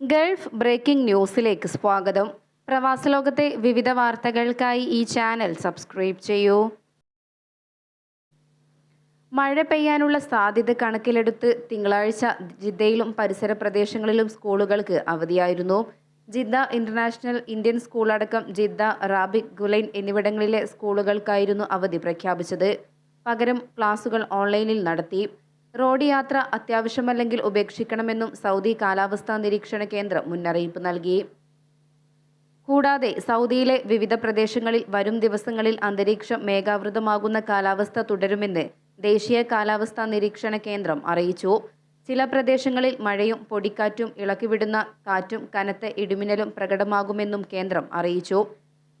Gulf breaking ന്യൂസിലേക്ക് സ്വാഗതം. പ്രവാസലോകത്തെ വിവിധ വാർത്തകൾക്കായി ഈ ചാനൽ സബ്സ്ക്രൈബ് ചെയ്യൂ. മഴ പെയ്യാനുള്ള സാധ്യത കണക്കിലെടുത്ത് തിങ്കളാഴ്ച ജിദ്ദയിലും പരിസര പ്രദേശങ്ങളിലും സ്കൂളുകൾക്ക് അവധിയായിരുന്നു. ജിദ്ദ ഇന്റർനാഷണൽ ഇന്ത്യൻ സ്കൂൾ അടക്കം ജിദ്ദ റാബിക് ഗുലൈൻ എന്നിവിടങ്ങളിലെ സ്കൂളുകൾക്കായിരുന്നു അവധി പ്രഖ്യാപിച്ചത്. പകരം ക്ലാസുകൾ ഓൺലൈനിൽ നടത്തി. റോഡ് യാത്ര അത്യാവശ്യമല്ലെങ്കിൽ ഉപേക്ഷിക്കണമെന്നും സൗദി കാലാവസ്ഥാ നിരീക്ഷണ കേന്ദ്രം മുന്നറിയിപ്പ് നൽകി. കൂടാതെ സൗദിയിലെ വിവിധ പ്രദേശങ്ങളിൽ വരും ദിവസങ്ങളിൽ അന്തരീക്ഷം മേഘാവൃതമാകുന്ന കാലാവസ്ഥ തുടരുമെന്ന് ദേശീയ കാലാവസ്ഥാ നിരീക്ഷണ കേന്ദ്രം അറിയിച്ചു. ചില പ്രദേശങ്ങളിൽ മഴയും പൊടിക്കാറ്റും ഇളക്കിവിടുന്ന കാറ്റും കനത്ത ഇടിമിന്നലും പ്രകടമാകുമെന്നും കേന്ദ്രം അറിയിച്ചു.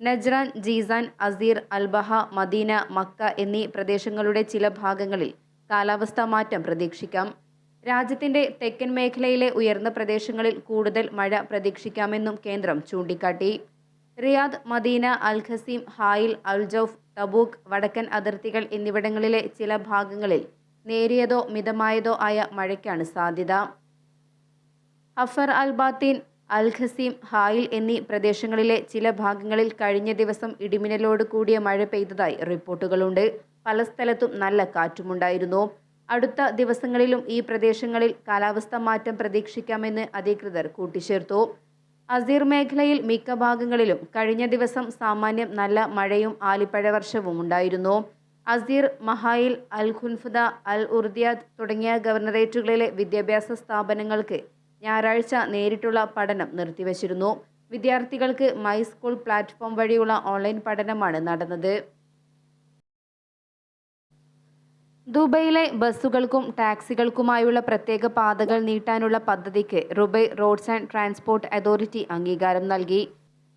Najran Jazan Asir Al Baha Medina Mecca എന്നീ പ്രദേശങ്ങളുടെ ചില ഭാഗങ്ങളിൽ കാലാവസ്ഥാ മാറ്റം പ്രതീക്ഷിക്കാം. രാജ്യത്തിന്റെ തെക്കൻ മേഖലയിലെ ഉയർന്ന പ്രദേശങ്ങളിൽ കൂടുതൽ മഴ പ്രതീക്ഷിക്കാമെന്നും കേന്ദ്രം ചൂണ്ടിക്കാട്ടി. Riyadh Medina Al Qassim Hail Al Jouf Tabuk വടക്കൻ അതിർത്തികൾ എന്നിവിടങ്ങളിലെ ചില ഭാഗങ്ങളിൽ നേരിയതോ മിതമായതോ ആയ മഴയ്ക്കാണ് സാധ്യത. അഫർ അൽ ബാത്തീൻ അൽ ഖസീം ഹായിൽ എന്നീ പ്രദേശങ്ങളിലെ ചില ഭാഗങ്ങളിൽ കഴിഞ്ഞ ദിവസം ഇടിമിന്നലോട് കൂടിയ മഴ പെയ്തതായി റിപ്പോർട്ടുകളുണ്ട്. പല സ്ഥലത്തും നല്ല കാറ്റുമുണ്ടായിരുന്നു. അടുത്ത ദിവസങ്ങളിലും ഈ പ്രദേശങ്ങളിൽ കാലാവസ്ഥ മാറ്റം പ്രതീക്ഷിക്കാമെന്ന് അധികൃതർ കൂട്ടിച്ചേർത്തു. അസീർ മേഖലയിൽ മിക്ക ഭാഗങ്ങളിലും കഴിഞ്ഞ ദിവസം സാമാന്യം നല്ല മഴയും ആലിപ്പഴ വർഷവും ഉണ്ടായിരുന്നു. അസീർ മഹായിൽ അൽ ഖുൻഫുദ അൽ ഉർദിയാദ് തുടങ്ങിയ ഗവർണറേറ്റുകളിലെ വിദ്യാഭ്യാസ സ്ഥാപനങ്ങൾക്ക് ഞായറാഴ്ച നേരിട്ടുള്ള പഠനം നിർത്തിവച്ചിരുന്നു. വിദ്യാർത്ഥികൾക്ക് മൈ സ്കൂൾ പ്ലാറ്റ്ഫോം വഴിയുള്ള ഓൺലൈൻ പഠനമാണ് നടന്നത്. ദുബൈയിലെ ബസ്സുകൾക്കും ടാക്സികൾക്കുമായുള്ള പ്രത്യേക പാതകൾ നീട്ടാനുള്ള പദ്ധതിക്ക് റുബൈ റോഡ്സ് ആൻഡ് ട്രാൻസ്പോർട്ട് അതോറിറ്റി അംഗീകാരം നൽകി.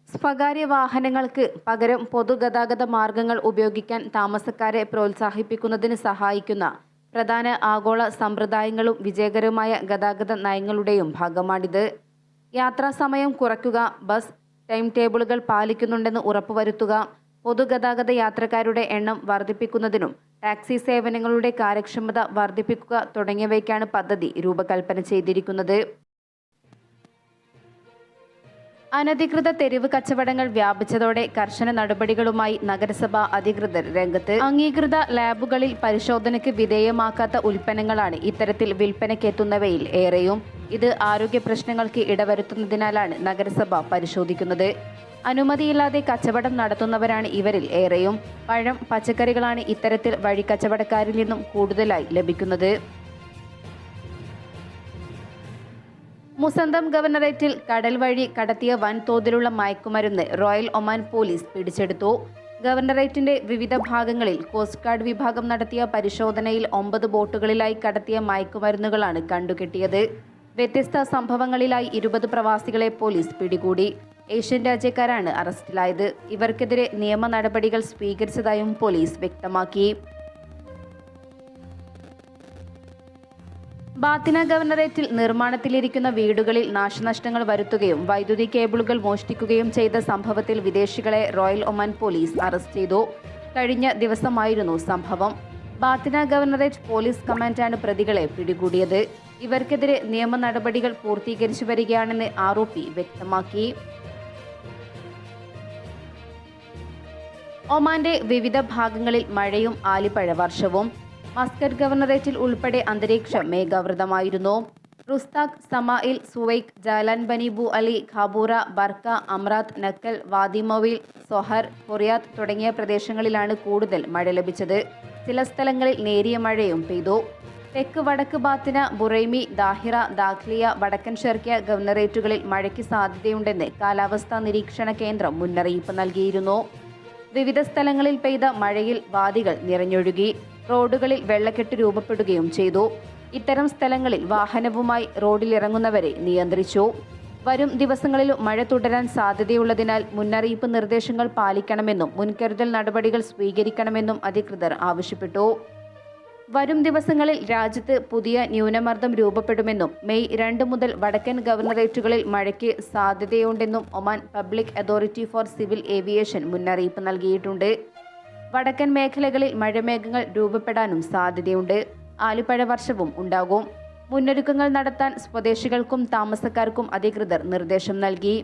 സ്വകാര്യ വാഹനങ്ങൾക്ക് പകരം പൊതുഗതാഗത മാർഗങ്ങൾ ഉപയോഗിക്കാൻ താമസക്കാരെ പ്രോത്സാഹിപ്പിക്കുന്നതിന് സഹായിക്കുന്ന പ്രധാന ആഗോള സമ്പ്രദായങ്ങളും വിജയകരമായ ഗതാഗത നയങ്ങളുടെയും ഭാഗമാണിത്. യാത്രാസമയം കുറയ്ക്കുക ബസ് ടൈം ടേബിളുകൾ പാലിക്കുന്നുണ്ടെന്ന് ഉറപ്പുവരുത്തുക പൊതുഗതാഗത യാത്രക്കാരുടെ എണ്ണം വർദ്ധിപ്പിക്കുന്നതിനും ടാക്സി സേവനങ്ങളുടെ കാര്യക്ഷമത വർദ്ധിപ്പിക്കുക തുടങ്ങിയവയ്ക്കാണ് പദ്ധതി രൂപകൽപ്പന ചെയ്തിരിക്കുന്നത്. അനധികൃത തെരുവ് കച്ചവടങ്ങൾ വ്യാപിച്ചതോടെ കർശന നടപടികളുമായി നഗരസഭാ അധികൃതർ രംഗത്ത്. അംഗീകൃത ലാബുകളിൽ പരിശോധനയ്ക്ക് വിധേയമാക്കാത്ത ഉൽപ്പന്നങ്ങളാണ് ഇത്തരത്തിൽ വിൽപ്പനയ്ക്കെത്തുന്നവയിൽ ഏറെയും. ഇത് ആരോഗ്യ പ്രശ്നങ്ങൾക്ക് ഇടവരുത്തുന്നതിനാലാണ് നഗരസഭ പരിശോധിക്കുന്നത്. അനുമതിയില്ലാതെ കച്ചവടം നടത്തുന്നവരാണ് ഇവരിൽ ഏറെയും. പഴം പച്ചക്കറികളാണ് ഇത്തരത്തിൽ വഴിക്കച്ചവടക്കാരിൽ നിന്നും കൂടുതലായി ലഭിക്കുന്നത്. മുസന്തം ഗവർണറേറ്റിൽ കടൽ വഴി കടത്തിയ വൻതോതിലുള്ള മയക്കുമരുന്ന് റോയൽ ഒമാൻ പോലീസ് പിടിച്ചെടുത്തു. ഗവർണറേറ്റിന്റെ വിവിധ ഭാഗങ്ങളിൽ കോസ്റ്റ് ഗാർഡ് വിഭാഗം നടത്തിയ പരിശോധനയിൽ ഒമ്പത് ബോട്ടുകളിലായി കടത്തിയ മയക്കുമരുന്നുകളാണ് കണ്ടുകെട്ടിയത്. വ്യത്യസ്ത സംഭവങ്ങളിലായി ഇരുപത് പ്രവാസികളെ പോലീസ് പിടികൂടി. ഏഷ്യൻ രാജ്യക്കാരാണ് അറസ്റ്റിലായത്. ഇവർക്കെതിരെ നിയമ നടപടികൾ സ്വീകരിച്ചതായും പോലീസ് വ്യക്തമാക്കി. ബാത്തിന ഗവർണറേറ്റിൽ നിർമ്മാണത്തിലിരിക്കുന്ന വീടുകളിൽ നാശനഷ്ടങ്ങൾ വരുത്തുകയും വൈദ്യുതി കേബിളുകൾ മോഷ്ടിക്കുകയും ചെയ്ത സംഭവത്തിൽ വിദേശികളെ റോയൽ ഒമാൻ പോലീസ് അറസ്റ്റ് ചെയ്തു. കഴിഞ്ഞ ദിവസമായിരുന്നു സംഭവം. ബാത്തിന ഗവർണറേറ്റ് പോലീസ് കമാൻഡാണ് പ്രതികളെ പിടികൂടിയത്. ഇവർക്കെതിരെ നിയമ നടപടികൾ പൂർത്തീകരിച്ചു വരികയാണെന്ന് ആരോപി വ്യക്തമാക്കി. ഒമാന്റെ വിവിധ ഭാഗങ്ങളിൽ മഴയും ആലിപ്പഴ വർഷവും. മസ്കറ്റ് ഗവർണറേറ്റിൽ ഉൾപ്പെടെ അന്തരീക്ഷം മേഘാവൃതമായിരുന്നു. Rustaq Samail Suwaiq Jalan Bani Bu Ali Khabourah Barka Amerat Nakhal വാദിമൊവിൽ Sohar Quriyat തുടങ്ങിയ പ്രദേശങ്ങളിലാണ് കൂടുതൽ മഴ ലഭിച്ചത്. ചില സ്ഥലങ്ങളിൽ നേരിയ മഴയും പെയ്തു. തെക്ക് വടക്ക് ബാത്തിന ബുറൈമി ദാഹിറ ദാഖ്ലിയ വടക്കൻ ഷെർക്കിയ ഗവർണറേറ്റുകളിൽ മഴയ്ക്ക് സാധ്യതയുണ്ടെന്ന് കാലാവസ്ഥാ നിരീക്ഷണ കേന്ദ്രം മുന്നറിയിപ്പ് നൽകിയിരുന്നു. വിവിധ സ്ഥലങ്ങളിൽ പെയ്ത മഴയിൽ വാദികൾ നിറഞ്ഞൊഴുകി. റോഡുകളിൽ വെള്ളക്കെട്ട് രൂപപ്പെടുകയും ചെയ്തു. ഇത്തരം സ്ഥലങ്ങളിൽ വാഹനവുമായി റോഡിലിറങ്ങുന്നവരെ നിയന്ത്രിച്ചു. വരും ദിവസങ്ങളിലും മഴ തുടരാൻ സാധ്യതയുള്ളതിനാൽ മുന്നറിയിപ്പ് നിർദ്ദേശങ്ങൾ പാലിക്കണമെന്നും മുൻകരുതൽ നടപടികൾ സ്വീകരിക്കണമെന്നും അധികൃതർ ആവശ്യപ്പെട്ടു. വരും ദിവസങ്ങളിൽ രാജ്യത്ത് പുതിയ ന്യൂനമർദ്ദം രൂപപ്പെടുമെന്നും മെയ് രണ്ട് മുതൽ വടക്കൻ ഗവർണറേറ്റുകളിൽ മഴയ്ക്ക് സാധ്യതയുണ്ടെന്നും Oman public authority for civil aviation മുന്നറിയിപ്പ് നൽകിയിട്ടുണ്ട്. വടക്കൻ മേഖലകളിൽ മഴമേഘങ്ങൾ രൂപപ്പെടാനും സാധ്യതയുണ്ട്. ആലിപ്പഴ വർഷവും ഉണ്ടാകും. മുന്നൊരുക്കങ്ങൾ നടത്താൻ സ്വദേശികൾക്കും താമസക്കാർക്കും അധികൃതർ നിർദ്ദേശം നൽകി.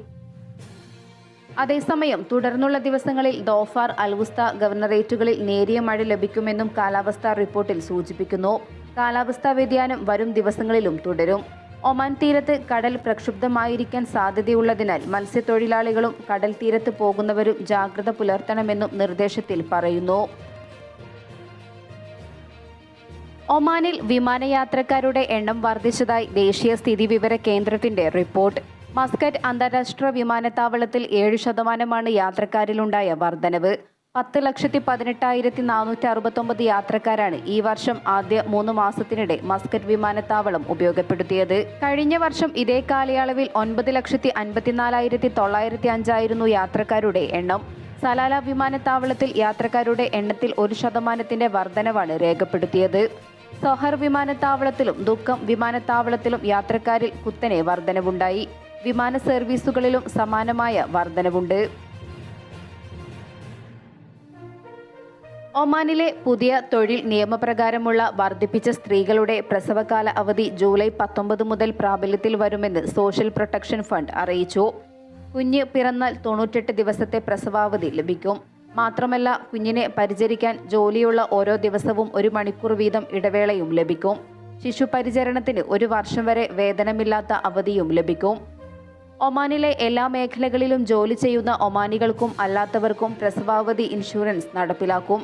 അതേസമയം തുടർന്നുള്ള ദിവസങ്ങളിൽ ദോഫാർ അൽവുസ്ത ഗവർണറേറ്റുകളിൽ നേരിയ മഴ ലഭിക്കുമെന്നും കാലാവസ്ഥാ റിപ്പോർട്ടിൽ സൂചിപ്പിക്കുന്നു. കാലാവസ്ഥാ വ്യതിയാനം വരും ദിവസങ്ങളിലും തുടരും. ഒമാൻ തീരത്ത് കടൽ പ്രക്ഷുബ്ധമായിരിക്കാൻ സാധ്യതയുള്ളതിനാൽ മത്സ്യത്തൊഴിലാളികളും കടൽ തീരത്ത് പോകുന്നവരും ജാഗ്രത പുലർത്തണമെന്നും നിർദ്ദേശത്തിൽ പറയുന്നു. ഒമാനിൽ വിമാനയാത്രക്കാരുടെ എണ്ണം വർദ്ധിച്ചതായി ദേശീയ സ്ഥിതിവിവര കേന്ദ്രത്തിന്റെ റിപ്പോർട്ട്. മസ്കറ്റ് അന്താരാഷ്ട്ര വിമാനത്താവളത്തിൽ ഏഴ് ശതമാനമാണ് യാത്രക്കാരിലുണ്ടായ വർധനവ്. പത്ത് ലക്ഷത്തി പതിനെട്ടായിരത്തി നാനൂറ്റി അറുപത്തൊമ്പത് യാത്രക്കാരാണ് ഈ വർഷം ആദ്യ മൂന്ന് മാസത്തിനിടെ മസ്കറ്റ് വിമാനത്താവളം ഉപയോഗപ്പെടുത്തിയത്. കഴിഞ്ഞ വർഷം ഇതേ കാലയളവിൽ ഒൻപത് ലക്ഷത്തി അൻപത്തിനാലായിരത്തി തൊള്ളായിരത്തി അഞ്ചായിരുന്നു യാത്രക്കാരുടെ എണ്ണം. സലാല വിമാനത്താവളത്തിൽ യാത്രക്കാരുടെ എണ്ണത്തിൽ ഒരു ശതമാനത്തിന്റെ വർധനവാണ് രേഖപ്പെടുത്തിയത്. സൊഹർ വിമാനത്താവളത്തിലും ദുഃഖം വിമാനത്താവളത്തിലും യാത്രക്കാരിൽ കുത്തനെ വർധനവുണ്ടായി. വിമാന സർവീസുകളിലും സമാനമായ വർധനവുണ്ട്. ഒമാനിലെ പുതിയ തൊഴിൽ നിയമപ്രകാരമുള്ള വർദ്ധിപ്പിച്ച സ്ത്രീകളുടെ പ്രസവകാല അവധി ജൂലൈ പത്തൊമ്പത് മുതൽ പ്രാബല്യത്തിൽ വരുമെന്ന് സോഷ്യൽ പ്രൊട്ടക്ഷൻ ഫണ്ട് അറിയിച്ചു. കുഞ്ഞ് പിറന്നാൽ തൊണ്ണൂറ്റെട്ട് ദിവസത്തെ പ്രസവാവധി ലഭിക്കും. മാത്രമല്ല കുഞ്ഞിനെ പരിചരിക്കാൻ ജോലിയുള്ള ഓരോ ദിവസവും ഒരു മണിക്കൂർ വീതം ഇടവേളയും ലഭിക്കും. ശിശുപരിചരണത്തിന് ഒരു വർഷം വരെ വേതനമില്ലാത്ത അവധിയും ലഭിക്കും. ഒമാനിലെ എല്ലാ മേഖലകളിലും ജോലി ചെയ്യുന്ന ഒമാനികൾക്കും അല്ലാത്തവർക്കും പ്രസവാവധി ഇൻഷുറൻസ് നടപ്പിലാക്കും.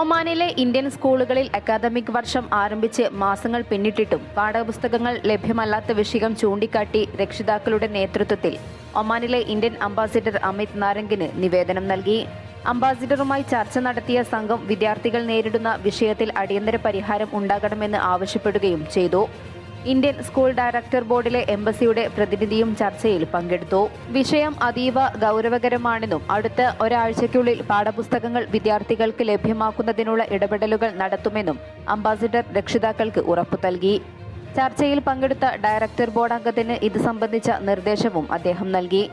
ഒമാനിലെ ഇന്ത്യൻ സ്കൂളുകളിൽ അക്കാദമിക് വർഷം ആരംഭിച്ച് മാസങ്ങൾ പിന്നിട്ടിട്ടും പാഠപുസ്തകങ്ങൾ ലഭ്യമല്ലാത്ത വിഷയം ചൂണ്ടിക്കാട്ടി രക്ഷിതാക്കളുടെ നേതൃത്വത്തിൽ ഒമാനിലെ ഇന്ത്യൻ അംബാസിഡർ അമിത് നാരംഗിന് നിവേദനം നൽകി. അംബാസിഡറുമായി ചർച്ച നടത്തിയ സംഘം വിദ്യാർത്ഥികൾ നേരിടുന്ന വിഷയത്തിൽ അടിയന്തര പരിഹാരം ഉണ്ടാകണമെന്ന് ആവശ്യപ്പെടുകയും ചെയ്തു. ഇന്ത്യൻ സ്കൂൾ ഡയറക്ടർ ബോർഡിലെ എംബസിയുടെ പ്രതിനിധിയും ചർച്ചയിൽ പങ്കെടുത്തു. വിഷയം അതീവ ഗൗരവകരമാണെന്നും അടുത്ത ഒരാഴ്ചയ്ക്കുള്ളിൽ പാഠപുസ്തകങ്ങൾ വിദ്യാർത്ഥികൾക്ക് ലഭ്യമാക്കുന്നതിനുള്ള ഇടപെടലുകൾ നടത്തുമെന്നും അംബാസിഡർ രക്ഷിതാക്കൾക്ക് ഉറപ്പു നൽകി. ചർച്ചയിൽ പങ്കെടുത്ത ഡയറക്ടർ ബോർഡ് അംഗത്തിന് ഇത് സംബന്ധിച്ച നിർദ്ദേശവും അദ്ദേഹം നൽകി.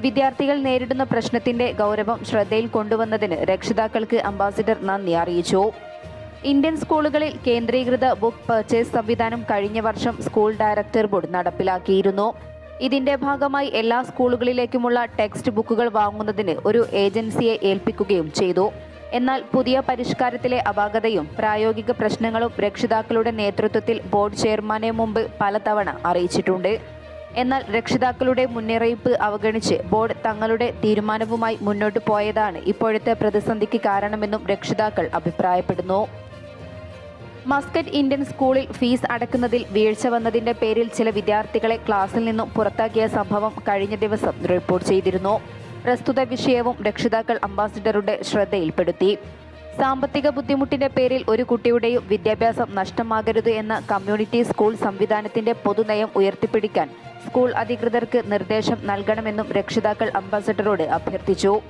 വിദ്യാർത്ഥികൾ നേരിടുന്ന പ്രശ്നത്തിന്റെ ഗൗരവം ശ്രദ്ധയിൽ കൊണ്ടുവന്നതിന് രക്ഷിതാക്കൾക്ക് അംബാസിഡർ നന്ദി അറിയിച്ചു. ഇന്ത്യൻ സ്കൂളുകളിൽ കേന്ദ്രീകൃത ബുക്ക് പർച്ചേസ് സംവിധാനം കഴിഞ്ഞ വർഷം സ്കൂൾ ഡയറക്ടർ ബോർഡ് നടപ്പിലാക്കിയിരുന്നു. ഇതിന്റെ ഭാഗമായി എല്ലാ സ്കൂളുകളിലേക്കുമുള്ള ടെക്സ്റ്റ് ബുക്കുകൾ വാങ്ങുന്നതിന് ഒരു ഏജൻസിയെ ഏൽപ്പിക്കുകയും ചെയ്തു. എന്നാൽ പുതിയ പരിഷ്കാരത്തിലെ അപാകതയും പ്രായോഗിക പ്രശ്നങ്ങളും രക്ഷിതാക്കളുടെ നേതൃത്വത്തിൽ ബോർഡ് ചെയർമാനെ മുമ്പ് പലതവണ അറിയിച്ചിട്ടുണ്ട്. എന്നാൽ രക്ഷിതാക്കളുടെ മുന്നറിയിപ്പ് അവഗണിച്ച് ബോർഡ് തങ്ങളുടെ തീരുമാനവുമായി മുന്നോട്ട് പോയതാണ് ഇപ്പോഴത്തെ പ്രതിസന്ധിക്ക് കാരണമെന്നും രക്ഷിതാക്കൾ അഭിപ്രായപ്പെടുന്നു. മസ്കറ്റ് ഇന്ത്യൻ സ്കൂളിൽ ഫീസ് അടക്കുന്നതിൽ വീഴ്ച വന്നതിന്റെ പേരിൽ ചില വിദ്യാർത്ഥികളെ ക്ലാസ്സിൽ നിന്നും പുറത്താക്കിയ സംഭവം കഴിഞ്ഞ ദിവസം റിപ്പോർട്ട് ചെയ്തിരുന്നു. പ്രസ്തുത വിഷയവും രക്ഷിതാക്കൾ അംബാസിഡറുടെ ശ്രദ്ധയിൽപ്പെടുത്തി. സാമ്പത്തിക ബുദ്ധിമുട്ടിന്റെ പേരിൽ ഒരു കുട്ടിയുടെയും വിദ്യാഭ്യാസം നഷ്ടമാകരുത് എന്ന കമ്മ്യൂണിറ്റി സ്കൂൾ സംവിധാനത്തിന്റെ പൊതുനയം ഉയർത്തിപ്പിടിക്കാൻ സ്കൂൾ അധികൃതർക്ക് നിർദ്ദേശം നൽകണമെന്നും രക്ഷിതാക്കൾ അംബാസഡറോട് അഭ്യർത്ഥിച്ചു.